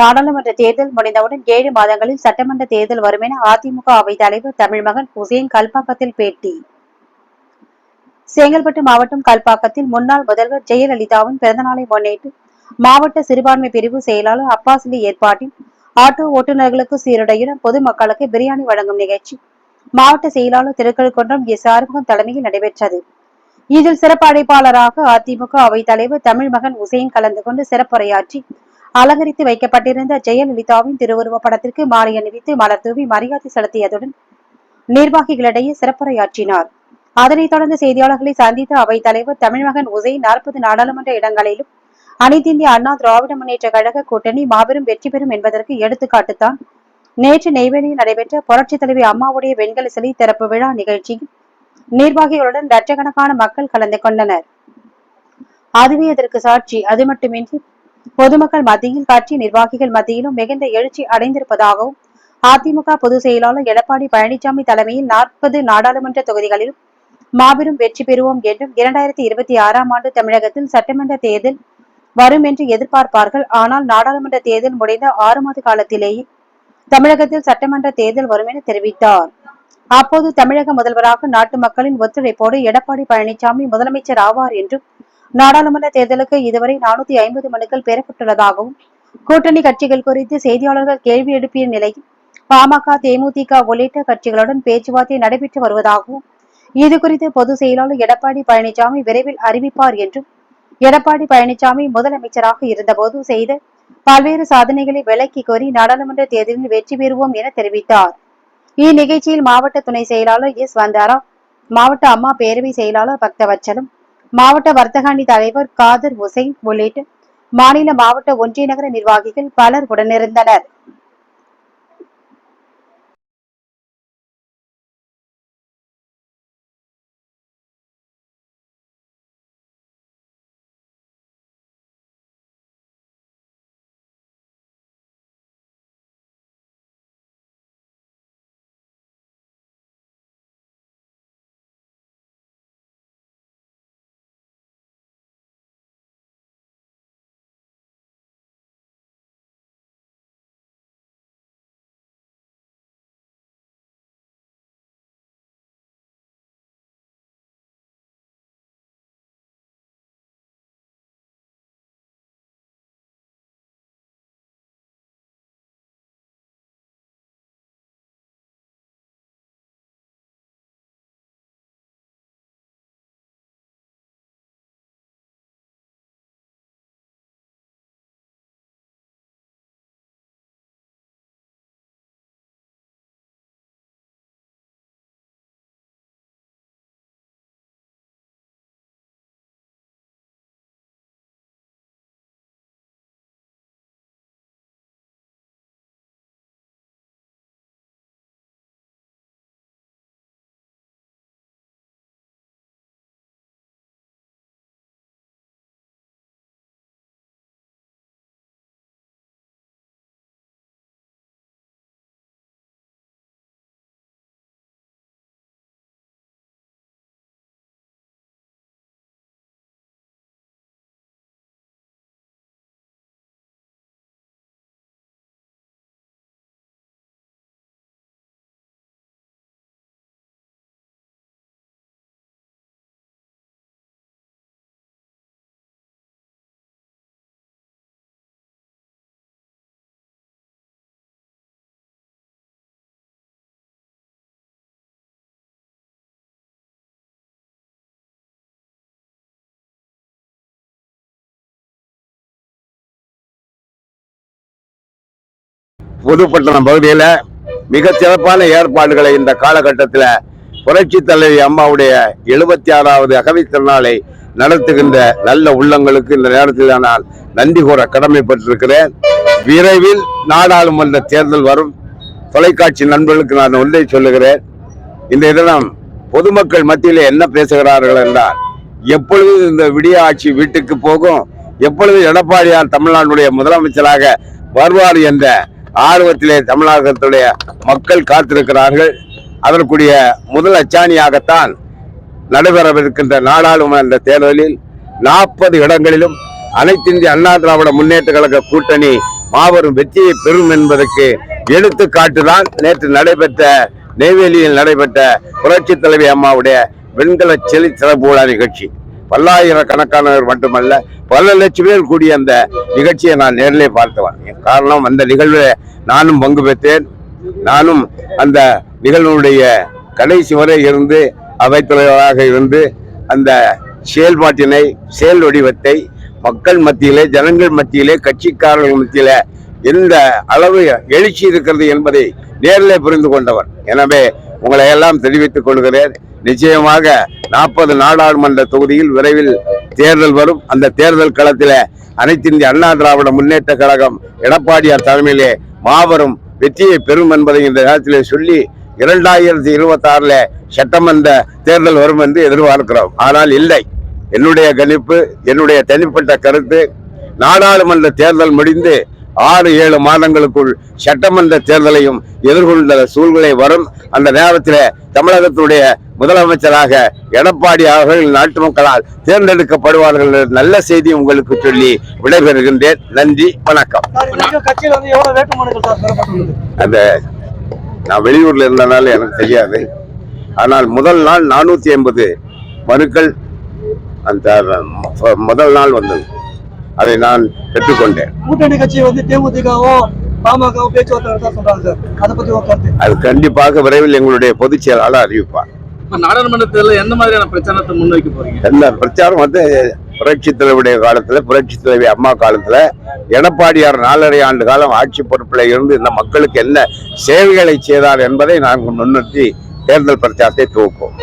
நாடாளுமன்ற தேர்தல் முடிந்தவுடன் ஏழு மாதங்களில் சட்டமன்ற தேர்தல் வரும் என அதிமுக அவைத் தலைவர் தமிழ்மகன் ஹுசேன் கல்பாக்கத்தில் பேட்டி. செங்கல்பட்டு மாவட்டம் கல்பாக்கத்தில் முன்னாள் முதல்வர் ஜெயலலிதாவின் பிறந்தநாளை முன்னிட்டு மாவட்ட சிறுபான்மை பிரிவு செயலாளர் அப்பாசிலி ஏற்பாட்டில் ஆட்டோ ஓட்டுநர்களுக்கு சீருடையுடன் பொதுமக்களுக்கு பிரியாணி வழங்கும் நிகழ்ச்சி மாவட்ட செயலாளர் திருக்கழுக்குன்றம் எஸ் ஆறுமுகம் தலைமையில் நடைபெற்றது. இதில் சிறப்பு அழைப்பாளராக அதிமுக அவைத் தலைவர் தமிழ்மகன் உசேன் கலந்து கொண்டு சிறப்புரையாற்றி அலங்கரித்து வைக்கப்பட்டிருந்த ஜெயலலிதாவின் திருவுருவப் படத்திற்கு மாலை அணிவித்து மலர் தூவி மரியாதை செலுத்தியதுடன் நிர்வாகிகளிடையே சிறப்புரையாற்றினார். அதனைத் தொடர்ந்து செய்தியாளர்களை சந்தித்த அவைத் தலைவர் தமிழ்மகன் உசைன் நாற்பது நாடாளுமன்ற இடங்களிலும் அனைத்திந்திய அண்ணா திராவிட முன்னேற்ற கழக கூட்டணி மாபெரும் வெற்றி பெறும் என்பதற்கு எடுத்துக்காட்டுத்தான். நேற்று நெய்வேலியில் நடைபெற்ற புரட்சித் தலைவி அம்மாவுடைய வெண்கல சிலை திறப்பு விழா நிகழ்ச்சியில் நிர்வாகிகளுடன் லட்சக்கணக்கான மக்கள் கலந்து கொண்டனர். அதுவே அதற்கு சாட்சி. அது மட்டுமின்றி பொதுமக்கள் மத்தியில் கட்சி நிர்வாகிகள் மத்தியிலும் மிகுந்த எழுச்சி அடைந்திருப்பதாகவும் அதிமுக பொதுச் செயலாளர் எடப்பாடி பழனிசாமி தலைமையில் நாற்பது நாடாளுமன்ற தொகுதிகளிலும் மாபெரும் வெற்றி பெறுவோம் என்றும் இரண்டாயிரத்தி இருபத்தி ஆறாம் ஆண்டு தமிழகத்தில் சட்டமன்ற தேர்தல் வரும் என்று எதிர்பார்ப்பார்கள். ஆனால் நாடாளுமன்ற தேர்தல் முடிந்த ஆறு மாத காலத்திலேயே தமிழகத்தில் சட்டமன்ற தேர்தல் வரும் என தெரிவித்தார். அப்போது தமிழக முதல்வராக நாட்டு மக்களின் ஒத்துழைப்போடு எடப்பாடி பழனிசாமி முதலமைச்சர் ஆவார் என்றும் நாடாளுமன்ற தேர்தலுக்கு இதுவரை நானூத்தி ஐம்பது மனுக்கள் பெறப்பட்டுள்ளதாகவும் கூட்டணி கட்சிகள் குறித்து செய்தியாளர்கள் கேள்வி எழுப்பிய நிலையில் பாமக தேமுதிக உள்ளிட்ட கட்சிகளுடன் பேச்சுவார்த்தை நடைபெற்று வருவதாகவும் இது குறித்து பொதுச் செயலாளர் எடப்பாடி பழனிசாமி விரைவில் அறிவிப்பார் என்றும் எடப்பாடி பழனிசாமி முதலமைச்சராக இருந்தபோது செய்த பல்வேறு சாதனைகளை விலக்கி கோரி நாடாளுமன்ற தேர்தலில் வெற்றி பெறுவோம் என தெரிவித்தார். இந்நிகழ்ச்சியில் மாவட்ட துணை செயலாளர் எஸ். வந்தாரா மாவட்ட அம்மா பேரவை செயலாளர் பக்தவச்சலம் மாவட்ட வர்த்தகாணி தலைவர் காதர் உசைன் உள்ளிட்ட மாநில மாவட்ட ஒன்றிய நகர நிர்வாகிகள் பலர் உடனிருந்தனர். புதுப்பட்டணம் பகுதியில் மிக சிறப்பான ஏற்பாடுகளை இந்த காலகட்டத்தில் புரட்சி தலைவி அம்மாவுடைய எழுபத்தி ஆறாவது அகவை திருநாளை நடத்துகின்ற நல்ல உள்ளங்களுக்கு இந்த நேரத்தில் நான் நன்றி கூற கடமைப்பட்டிருக்கிறேன். விரைவில் நாடாளுமன்ற தேர்தல் வரும். தொலைக்காட்சி நண்பர்களுக்கு நான் ஒன்றை சொல்லுகிறேன். இந்த தினம் பொதுமக்கள் மத்தியில் என்ன பேசுகிறார்கள் என்றால் எப்பொழுது இந்த விடிய ஆட்சி வீட்டுக்கு போகும் எப்பொழுது எடப்பாடியார் தமிழ்நாட்டுடைய முதலமைச்சராக வருவார் என்ற ஆர்வத்திலே தமிழகத்துடைய மக்கள் காத்திருக்கிறார்கள். அதற்குரிய முதல் அச்சாணியாகத்தான் நடைபெறவிருக்கின்ற நாடாளுமன்ற தேர்தலில் நாற்பது இடங்களிலும் அனைத்திந்திய அண்ணா திராவிட முன்னேற்ற கழக கூட்டணி மாபெரும் வெற்றியை பெறும் என்பதற்கு எடுத்துக்காட்டுதான் நேற்று நடைபெற்ற நெய்வேலியில் நடைபெற்ற புரட்சி தலைவி அம்மாவுடைய வெண்கல செலி சிறப்பு விழா நிகழ்ச்சி. பல்லாயிரக்கணக்கானவர் மட்டுமல்ல பல லட்சம் பேர் கூடிய அந்த நிகழ்ச்சியை நான் நேரிலே பார்த்தவன் காரணம் அந்த நிகழ்வில் நானும் பங்கு பெற்றேன். நானும் அந்த நிகழ்வுடைய கடைசி வரை இருந்து அவைத்தலைவராக இருந்து அந்த செயல்பாட்டினை செயல் வடிவத்தை மக்கள் மத்தியிலே ஜனங்கள் மத்தியிலே கட்சிக்காரர்கள் மத்தியிலே எந்த அளவு எழுச்சி இருக்கிறது என்பதை நேரில் புரிந்து கொண்டவர். எனவே உங்களை எல்லாம் தெரிவித்துக் கொள்கிறேன். நிச்சயமாக நாற்பது நாடாளுமன்ற தொகுதியில் விரைவில் தேர்தல் வரும். அந்த தேர்தல் களத்தில் அனைத்து இந்திய அண்ணா திராவிட முன்னேற்ற கழகம் எடப்பாடியார் தலைமையிலே மாபெரும் வெற்றியை பெறும் என்பதை இந்த நேரத்திலே சொல்லி இரண்டாயிரத்தி இருபத்தி ஆறுல சட்டமன்ற தேர்தல் வரும் என்று எதிர்பார்க்கிறோம். ஆனால் இல்லை. என்னுடைய கணிப்பு என்னுடைய தனிப்பட்ட கருத்து நாடாளுமன்ற தேர்தல் முடிந்து ஆறு ஏழு மாதங்களுக்குள் சட்டமன்ற தேர்தலையும் எதிர்கொண்ட சூழ்நிலை வரும். அந்த நேரத்தில் தமிழகத்துடைய முதலமைச்சராக எடப்பாடி அவர்கள் நாட்டு மக்களால் தேர்ந்தெடுக்கப்படுவார்கள் நல்ல செய்தி உங்களுக்கு சொல்லி விடைபெறுகின்றேன். நன்றி வணக்கம். அந்த நான் வெளியூர்ல இருந்தனால எனக்கு தெரியாது. ஆனால் முதல் நாள் நானூத்தி ஐம்பது மனுக்கள் அந்த முதல் நாள் வந்தது. அதை நான் பெற்றுக்கொண்டேன். கூட்டணி கட்சி வந்து தேமுதிகவும் பாமகவும் பேச்சுவார்த்தை சொல்றாங்க சார். அதை பத்தி கருத்து? அது கண்டிப்பாக விரைவில் எங்களுடைய பொதுச் செயலாளர் அறிவிப்பார். இப்ப நாடாளுமன்ற தேர்தலில் எந்த மாதிரியான பிரச்சாரத்தை முன்வைக்க போறீங்க? இந்த பிரச்சாரம் வந்து புரட்சி தலைவருடைய காலத்துல புரட்சி தலைவி அம்மா காலத்துல எடப்பாடியார் நாலரை ஆண்டு காலம் ஆட்சி பொறுப்பில் இருந்து இந்த மக்களுக்கு என்ன சேவைகளை செய்தார் என்பதை நாங்கள் முன்னிறுத்தி தேர்தல் பிரச்சாரத்தை துவக்குவோம்.